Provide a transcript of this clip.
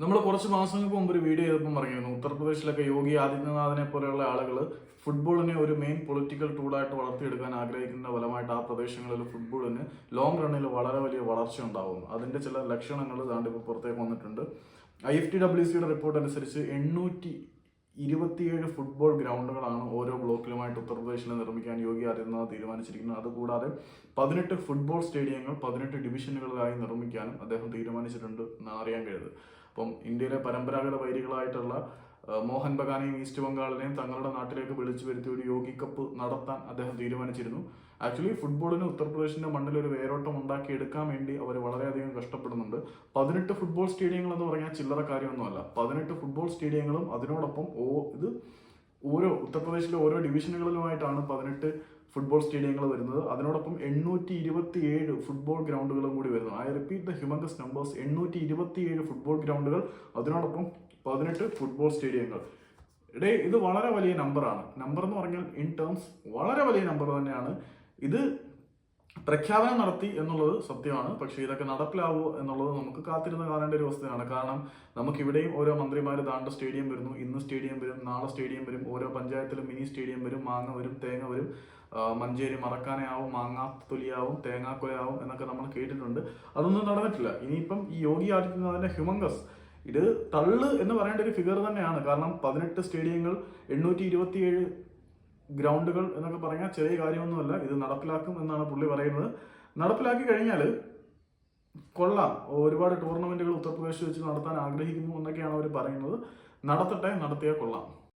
നമ്മൾ കുറച്ച് മാസങ്ങൾക്ക് മുമ്പ് ഒരു വീഡിയോ ചെയ്തപ്പോൾ പറഞ്ഞിരുന്നു ഉത്തർപ്രദേശിലൊക്കെ യോഗി ആദിത്യനാഥിനെ പോലെയുള്ള ആളുകൾ ഫുട്ബോളിനെ ഒരു മെയിൻ പൊളിറ്റിക്കൽ ടൂളായിട്ട് വളർത്തിയെടുക്കാൻ ആഗ്രഹിക്കുന്ന ഫലമായിട്ട് ആ പ്രദേശങ്ങളിൽ ഫുട്ബോളിന് ലോങ് റണ്ണിൽ വളരെ വലിയ വളർച്ച ഉണ്ടാകും അതിന്റെ ചില ലക്ഷണങ്ങൾ ദാണ്ട് ഇപ്പോൾ പുറത്തേക്ക് വന്നിട്ടുണ്ട്. ഐ എഫ് ടി ഡബ്ല്യു സിയുടെ റിപ്പോർട്ട് അനുസരിച്ച് എണ്ണൂറ്റി ഇരുപത്തിയേഴ് ഫുട്ബോൾ ഗ്രൗണ്ടുകളാണ് ഓരോ ബ്ലോക്കിലുമായിട്ട് ഉത്തർപ്രദേശിൽ നിർമ്മിക്കാൻ യോഗി ആദിത്യനാഥ് തീരുമാനിച്ചിരിക്കുന്നത്. അതുകൂടാതെ പതിനെട്ട് ഫുട്ബോൾ സ്റ്റേഡിയങ്ങൾ പതിനെട്ട് ഡിവിഷനുകളിലായി നിർമ്മിക്കാനും അദ്ദേഹം തീരുമാനിച്ചിട്ടുണ്ട് എന്നാണ് അറിയാൻ കഴിയുന്നത്. അപ്പം ഇന്ത്യയിലെ പരമ്പരാഗത വൈരികളായിട്ടുള്ള മോഹൻ ബഗാനെയും ഈസ്റ്റ് ബംഗാളിനെയും തങ്ങളുടെ നാട്ടിലേക്ക് വിളിച്ചു വരുത്തി ഒരു യോഗി കപ്പ് നടത്താൻ അദ്ദേഹം തീരുമാനിച്ചിരുന്നു. ആക്ച്വലി ഫുട്ബോളിന് ഉത്തർപ്രദേശിന്റെ മണ്ണിൽ ഒരു വേരോട്ടം ഉണ്ടാക്കിയെടുക്കാൻ വേണ്ടി അവർ വളരെയധികം കഷ്ടപ്പെടുന്നുണ്ട്. പതിനെട്ട് ഫുട്ബോൾ സ്റ്റേഡിയങ്ങൾ എന്ന് പറഞ്ഞാൽ ചില്ലറ കാര്യമൊന്നുമല്ല. പതിനെട്ട് ഫുട്ബോൾ സ്റ്റേഡിയങ്ങളും അതിനോടൊപ്പം ഓ ഇത് ഓരോ ഉത്തർപ്രദേശിലെ ഓരോ ഡിവിഷനുകളിലുമായിട്ടാണ് പതിനെട്ട് ഫുട്ബോൾ സ്റ്റേഡിയങ്ങൾ വരുന്നത്. അതിനോടൊപ്പം എണ്ണൂറ്റി ഇരുപത്തി ഏഴ് ഫുട്ബോൾ ഗ്രൗണ്ടുകളും കൂടി വരുന്നു. I repeat the humongous numbers എണ്ണൂറ്റി ഇരുപത്തി ഏഴ് ഫുട്ബോൾ ഗ്രൗണ്ടുകൾ അതിനോടൊപ്പം പതിനെട്ട് ഫുട്ബോൾ സ്റ്റേഡിയങ്ങൾ ഇടേ ഇത് വളരെ വലിയ നമ്പറാണ് നമ്പർ എന്ന് പറഞ്ഞാൽ ഇൻ ടേംസ് വളരെ വലിയ നമ്പർ തന്നെയാണ്. ഇത് പ്രഖ്യാപനം നടത്തി എന്നുള്ളത് സത്യമാണ്. പക്ഷേ ഇതൊക്കെ നടപ്പിലാവുമോ എന്നുള്ളത് നമുക്ക് കാത്തിരുന്ന് കാണേണ്ട ഒരു അവസ്ഥയാണ്. കാരണം നമുക്ക് ഇവിടെയും ഓരോ മന്ത്രിമാർ താണ്ട സ്റ്റേഡിയം വരുന്നു ഇന്ന് സ്റ്റേഡിയം വരും നാളെ സ്റ്റേഡിയം വരും ഓരോ പഞ്ചായത്തിലും മിനി സ്റ്റേഡിയം വരും മാങ്ങ വരും തേങ്ങ വരും. മഞ്ചേരി മറക്കാനയാവും മാങ്ങാത്തൊലിയാവും തേങ്ങാക്കൊയാവും എന്നൊക്കെ നമ്മൾ കേട്ടിട്ടുണ്ട്. അതൊന്നും നടന്നിട്ടില്ല. ഇനിയിപ്പം ഈ യോഗി ആദിത്യനാഥിന്റെ ഹ്യൂമങ്കസ് ഇത് തള്ള് എന്ന് പറയേണ്ട ഒരു ഫിഗർ തന്നെയാണ്. കാരണം പതിനെട്ട് സ്റ്റേഡിയങ്ങൾ എണ്ണൂറ്റി ഇരുപത്തിയേഴ് ഗ്രൗണ്ടുകൾ എന്നൊക്കെ പറഞ്ഞാൽ ചെറിയ കാര്യമൊന്നുമല്ല. ഇത് നടപ്പിലാക്കും എന്നാണ് പുള്ളി പറയുന്നത്. നടപ്പിലാക്കി കഴിഞ്ഞാൽ കൊള്ളാം. ഒരുപാട് ടൂർണമെന്റുകൾ ഉത്തർപ്രദേശിൽ വെച്ച് നടത്താൻ ആഗ്രഹിക്കുന്നു എന്നൊക്കെയാണ് അവർ പറയുന്നത്. നടത്തട്ടെ നടത്തിയാൽ കൊള്ളാം.